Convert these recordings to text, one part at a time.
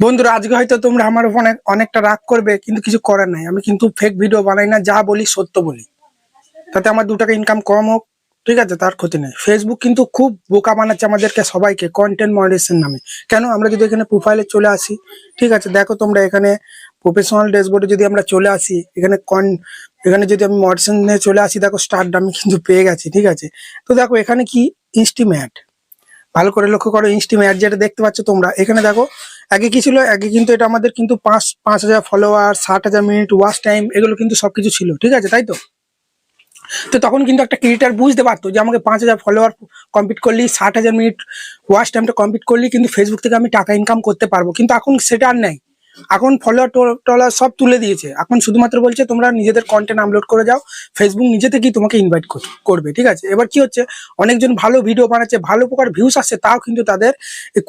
বন্ধুরা, আজকে হয়তো তোমরা আমার ফোনে অনেকটা রাগ করবে, কিন্তু কিছু করার নাই। আমি কিন্তু ফেক ভিডিও বানাই না, যা বলি সত্য বলি। তাতে আমার দু টাকা ইনকাম কম হোক, ঠিক আছে, তার ক্ষতি নেই। ফেসবুক কিন্তু খুব বোকা বানাচ্ছে আমাদেরকে সবাইকে কন্টেন্ট মডারেশন নামে। কেন? আমরা যদি এখানে প্রোফাইলে চলে আসি, ঠিক আছে, দেখো তোমরা এখানে প্রফেশনাল ড্যাশবোর্ডে যদি আমরা চলে আসি, এখানে কন এখানে যদি আমি মডারেশন নিয়ে চলে আসি, দেখো স্টার্ট আমি কিন্তু পেয়ে গেছি, ঠিক আছে। তো দেখো, এখানে কি? ইনস্টিম্যাট ভালো করে লক্ষ্য করো ইনস্টিম্যাট যেটা দেখতে পাচ্ছ তোমরা। এখানে দেখো, আগে কি ছিল? আগে কিন্তু এটা আমাদের কিন্তু পাঁচ পাঁচ হাজার ফলোয়ার ষাট হাজার মিনিট ওয়াচ টাইম এগুলো কিন্তু সবকিছু ছিল, ঠিক আছে, তাই তো? তো তখন কিন্তু একটা ক্রিয়েটার বুঝতে পারতো যে আমাকে পাঁচ হাজার ফলোয়ার কমপ্লিট করলি ষাট হাজার মিনিট ওয়াচ টাইমটা কমপ্লিট করলি কিন্তু ফেসবুক থেকে আমি টাকা ইনকাম করতে পারব। কিন্তু এখন সেটা আর নেই। এখন ফলোয়ার টলার সব তুলে দিয়েছে। এখন শুধুমাত্র বলছে, তোমরা নিজেদের কন্টেন্ট আপলোড করে যাও ফেসবুক নিজে থেকেই তোমাকে ইনভাইট করবে। ঠিক আছে? এবার কি হচ্ছে, অনেকজন ভালো ভিডিও বানাচ্ছে, ভালো প্রকার ভিউস আসছে, তাও কিন্তু তাদের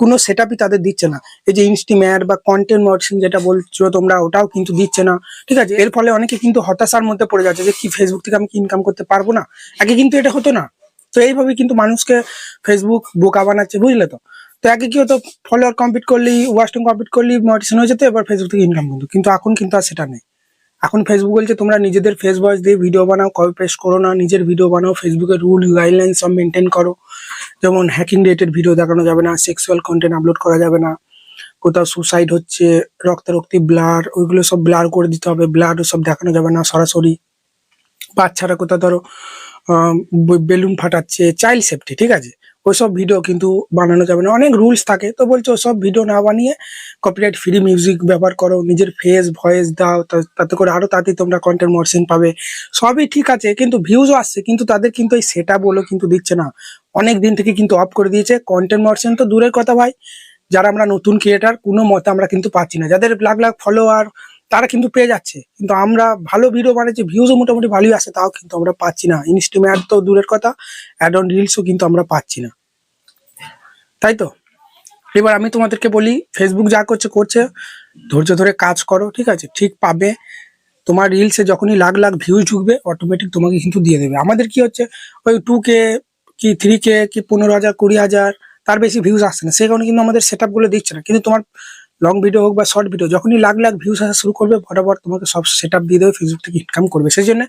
কোনো সেট তাদের দিচ্ছে না। এই যে ইনস্টিম্যাট বা কন্টেন্ট মডারেশন যেটা বলছো তোমরা, ওটাও কিন্তু দিচ্ছে না। ঠিক আছে? এর ফলে অনেকে কিন্তু হতাশার মধ্যে পড়ে যাচ্ছে যে, কি ফেসবুক থেকে আমি কি ইনকাম করতে পারব না? আগে কিন্তু এটা হতো না। তো এইভাবে কিন্তু মানুষকে ফেসবুক বোকা বানাচ্ছে, বুঝলে তো? তো আগে কি হতো ফলোয়ার কমপ্লিট করলি ওয়াচ টাইম কমপ্লিট করলি মোটিভেশন হয়ে যেত, এবার ফেসবুক থেকে ইনকাম করতো কিন্তু এখন কিন্তু আর সেটা নেই। এখন ফেসবুক বলছে, তোমরা নিজেদের ফেস ভয়েস দিয়ে ভিডিও বানাও কপি পেস্ট করো না, নিজের ভিডিও বানাও ফেসবুকের রুল গাইডলাইন সব মেনটেন করো। যেমন হ্যাকিং রিলেটেড ভিডিও দেখানো যাবে না সেক্সুয়াল কন্টেন্ট আপলোড করা যাবে না, কোথাও সুসাইড হচ্ছে, রক্তারক্তি ব্লার ওইগুলো সব ব্লার করে দিতে হবে ব্লাড সব দেখানো যাবে না সরাসরি। বাচ্চারা কোথাও ধরো বেলুন ফাটাচ্ছে চাইল্ড সেফটি ঠিক আছে? ওইসব ভিডিও কিন্তু বানানো যাবে না। অনেক রুলস থাকে, তো বলছে ওসব ভিডিও না বানিয়ে কপিরাইট ফ্রি মিউজিক ব্যবহার করো, নিজের ফেস ভয়েস দাও তাতে করে আরও তাড়াতাড়ি তোমরা কন্টেন্ট মর্সিন পাবে। সবই ঠিক আছে, কিন্তু ভিউজও আসছে, কিন্তু তাদের কিন্তু এই সেটা বলে কিন্তু দিচ্ছে না। অনেক দিন থেকে কিন্তু অফ করে দিয়েছে কন্টেন্ট মর্সিন তো দূরের কথা ভাই, যারা আমরা নতুন ক্রিয়েটার কোনো মতে আমরা কিন্তু পাচ্ছি না। যাদের লাখ লাখ ফলোয়ার তারা কিন্তু পেয়ে যাচ্ছে। কিন্তু আমরা ভালো ভিডিও বানাচ্ছি ভিউজও মোটামুটি ভালোই আসে, তাও কিন্তু আমরা পাচ্ছি না। ইনস্টিম্যাট তো দূরের কথা অ্যাড অন রিলসও কিন্তু আমরা পাচ্ছি না। তাই তো? এবার আমি তোমাদেরকে বলি ফেসবুক যা করছে করছে। ধৈর্য ধরে কাজ করো, ঠিক আছে? ঠিক পাবে। তোমার রিলসে যখনই লাখ লাখ ভিউজ ঢুকবে অটোমেটিক তোমাকে কিন্তু দিয়ে দেবে। আমাদের কি হচ্ছে, ওই টু কে কি থ্রি কে কি পনেরো হাজার, কুড়ি হাজার, তার বেশি ভিউজ আসছে না। সেই কারণে কিন্তু আমাদের সেট আপগুলো দিচ্ছে না। কিন্তু তোমার লং ভিডিও হোক বা শর্ট ভিডিও যখনই লাখ লাখ ভিউজ আসা শুরু করবে, বরাবর তোমাকে সব সেট আপ দিয়ে দেবে ফেসবুক থেকে ইনকাম করবে। সেই জন্য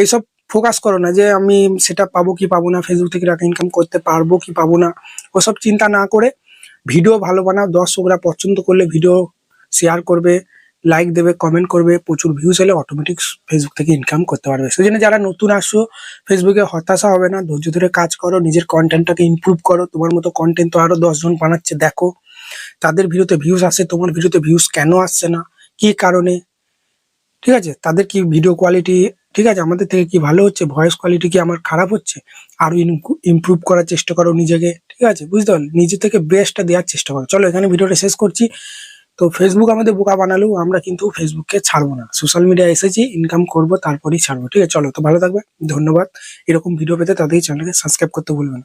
এইসব ফোকাস করো না যে আমি সেটা পাবো কি পাবো না ফেসবুক থেকে টাকা ইনকাম করতে পারব কি পাবো না, ওসব চিন্তা না করে ভিডিও ভালো বানাও, দর্শকরা পছন্দ করলে ভিডিও শেয়ার করবে লাইক দেবে কমেন্ট করবে, প্রচুর ভিউজ হলে অটোমেটিক ফেসবুক থেকে ইনকাম করতে পারবে। সেই জন্য যারা নতুন আসছো ফেসবুকে হতাশা হবে না, ধৈর্য ধরে কাজ করো, নিজের কন্টেন্টটাকে ইমপ্রুভ করো, তোমার মতো কন্টেন্ট তো আরও দশজন বানাচ্ছে, দেখো। তাদের ভিডিওতে ভিউজ আসে, তোমার ভিডিওতে ভিউজ কেন আসছে না? কি কারণে? ঠিক আছে? তাদের কি ভিডিও কোয়ালিটি ঠিক আছে? আমাদের থেকে কি ভালো হচ্ছে? ভয়েস কোয়ালিটি কি আমার খারাপ হচ্ছে? আরও ইমপ্রুভ করার চেষ্টা করো নিজেকে, ঠিক আছে? বুঝতে পারলে? নিজে থেকে বেস্টটা দেওয়ার চেষ্টা করো। চলো এখানে ভিডিওটা শেষ করছি। তো ফেসবুক আমাদের বোকা বানালেও আমরা কিন্তু ফেসবুককে ছাড়বো না। সোশ্যাল মিডিয়া এসেছি ইনকাম করব, তারপরেই ছাড়বো। ঠিক আছে? চলো, তো ভালো থাকবে, ধন্যবাদ। এরকম ভিডিও পেতে তাদের চ্যানেলকে সাবস্ক্রাইব করতে ভুলবেন না।